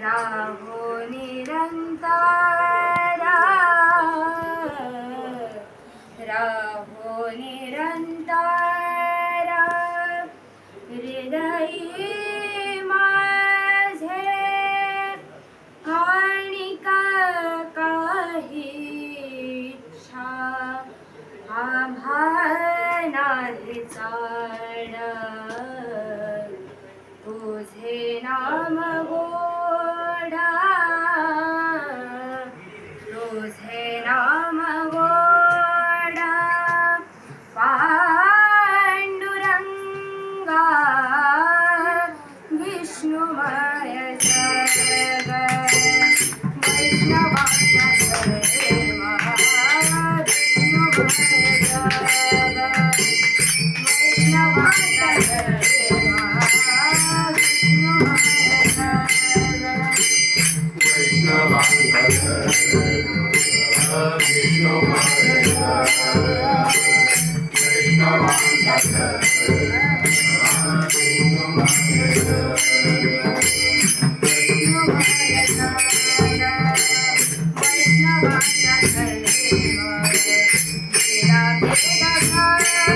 राहो निरंतरा राहो निरंतरा हृदयी माझे आणि काही इच्छा आम्हानाही चाड तुझे नाम गो Thank you.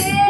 सत्य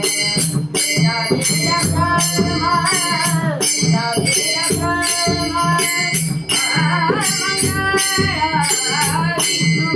విష్ణు